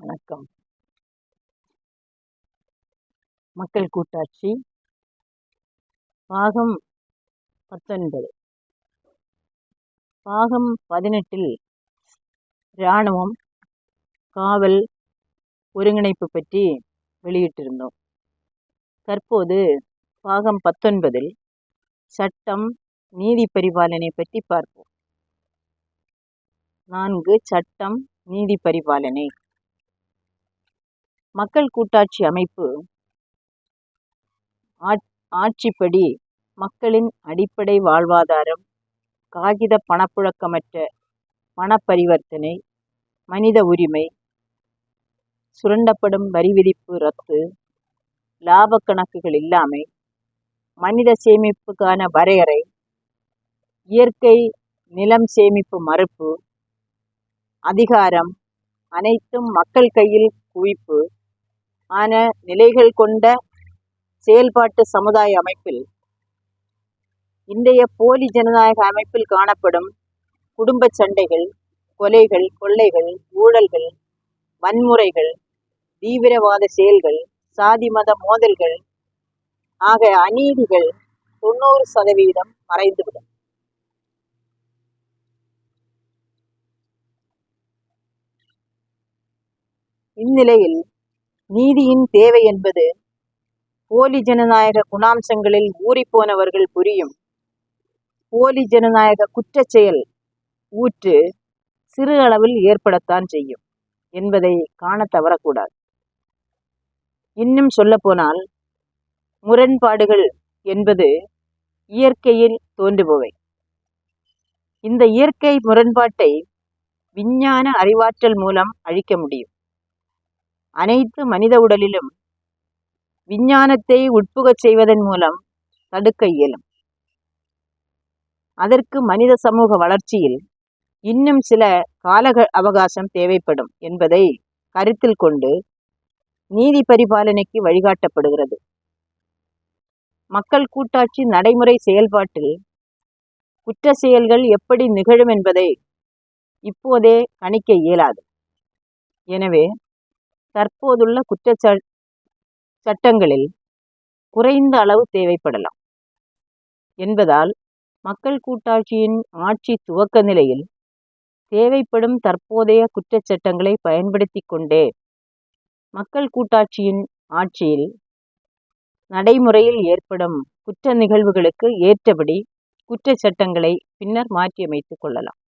வணக்கம். மக்கள் கூட்டாட்சி. பாகம் பத்தொன்பது. பாகம் பதினெட்டில் இராணுவம் காவல் ஒருங்கிணைப்பு பற்றி வெளியிட்டிருந்தோம். தற்போது பாகம் பத்தொன்பதில் சட்டம் நீதி பரிபாலனை பற்றி பார்ப்போம். நான்கு சட்டம் நீதி பரிபாலனை. மக்கள் கூட்டாட்சி அமைப்பு. ஆட்சிப்படி மக்களின் அடிப்படை வாழ்வாதாரம் காகித பணப்புழக்கமற்ற பணப்பரிவர்த்தனை மனித உரிமை சுரண்டப்படும் வரி விதிப்பு ரத்து லாப கணக்குகள் இல்லாமை மனித சேமிப்புக்கான வரையறை இயற்கை நிலம் சேமிப்பு மறுப்பு அதிகாரம் அனைத்தும் மக்கள் கையில் குவிப்பு. ஆன நிலைகள் கொண்ட செயல்பாட்டு சமுதாய அமைப்பில் இன்றைய போலி ஜனநாயக அமைப்பில் காணப்படும் குடும்ப சண்டைகள் கொலைகள் கொள்ளைகள் ஊழல்கள் வன்முறைகள் தீவிரவாத செயல்கள் சாதி மத மோதல்கள் ஆக அநீதிகள் தொண்ணூறு சதவீதம் மறைந்துவிடும். இந்நிலையில் நீதியின் தேவை என்பது போலி ஜனநாயக குணாம்சங்களில் ஊறிப்போனவர்கள் புரியும். போலி ஜனநாயக குற்றச்செயல் ஊற்று சிறு அளவில் ஏற்படத்தான் செய்யும் என்பதை காண தவறக்கூடாது. இன்னும் சொல்லப்போனால் முரண்பாடுகள் என்பது இயற்கையில் தோன்றுபவை. இந்த இயற்கை முரண்பாட்டை விஞ்ஞான அறிவாற்றல் மூலம் அழிக்க முடியும். அனைத்து மனித உடலிலும் விஞ்ஞானத்தை உட்புகச் செய்வதன் மூலம் தடுக்க இயலும். அதற்கு மனித சமூக வளர்ச்சியில் இன்னும் சில கால அவகாசம் தேவைப்படும் என்பதை கருத்தில் கொண்டு நீதி பரிபாலனைக்கு வழிகாட்டப்படுகிறது. மக்கள் கூட்டாட்சி நடைமுறை செயல்பாட்டில் குற்ற செயல்கள் எப்படி நிகழும் என்பதை இப்போதே கணிக்க இயலாது. எனவே தற்போதுள்ள குற்றச்ச சட்டங்களில் குறைந்த அளவு தேவைப்படலாம். என்பதால் மக்கள் கூட்டாட்சியின் ஆட்சி துவக்க நிலையில் தேவைப்படும் தற்போதைய குற்றச்சட்டங்களை பயன்படுத்தி கொண்டே மக்கள் கூட்டாட்சியின் ஆட்சியில் நடைமுறையில் ஏற்படும் குற்ற நிகழ்வுகளுக்கு ஏற்றபடி குற்றச்சட்டங்களை பின்னர் மாற்றியமைத்துக் கொள்ளலாம்.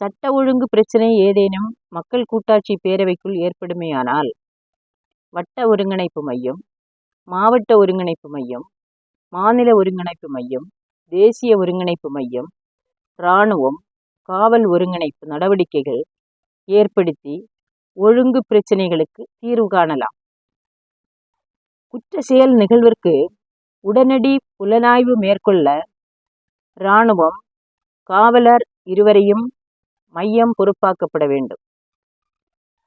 சட்ட ஒழுங்கு பிரச்சினை ஏதேனும் மக்கள் கூட்டாட்சி பேரவைக்குள் ஏற்படுமேயானால் வட்ட ஒருங்கிணைப்பு மையம் மாவட்ட ஒருங்கிணைப்பு மையம் மாநில ஒருங்கிணைப்பு மையம் தேசிய ஒருங்கிணைப்பு மையம் இராணுவம் காவல் ஒருங்கிணைப்பு நடவடிக்கைகள் ஏற்படுத்தி ஒழுங்கு பிரச்சினைகளுக்கு தீர்வு காணலாம். குற்ற செயல் நிகழ்விற்கு உடனடி புலனாய்வு மேற்கொள்ள இராணுவம் காவலர் இருவரையும் மையம் பொறுப்பாக்கப்பட வேண்டும்.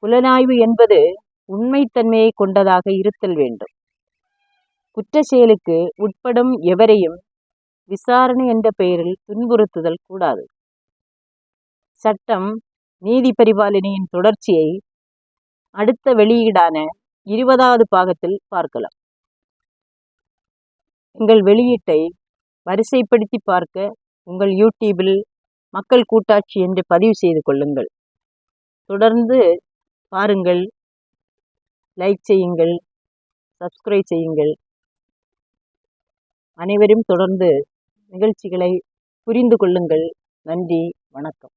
புலனாய்வு என்பது உண்மைத்தன்மையை கொண்டதாக இருத்தல் வேண்டும். குற்ற செயலுக்கு உட்படும் எவரையும் விசாரணை என்ற பெயரில் துன்புறுத்துதல் கூடாது. சட்டம் நீதி பரிபாலனையின் தொடர்ச்சியை அடுத்த வெளியீடான இருபதாவது பாகத்தில் பார்க்கலாம். எங்கள் வெளியீட்டை வரிசைப்படுத்தி பார்க்க உங்கள் யூடியூபில் மக்கள் கூட்டாட்சி என்று பதிவு செய்து கொள்ளுங்கள். தொடர்ந்து பாருங்கள் லைக் செய்யுங்கள் சப்ஸ்கிரைப் செய்யுங்கள். அனைவரும் தொடர்ந்து நிகழ்ச்சிகளை புரிந்து கொள்ளுங்கள். நன்றி வணக்கம்.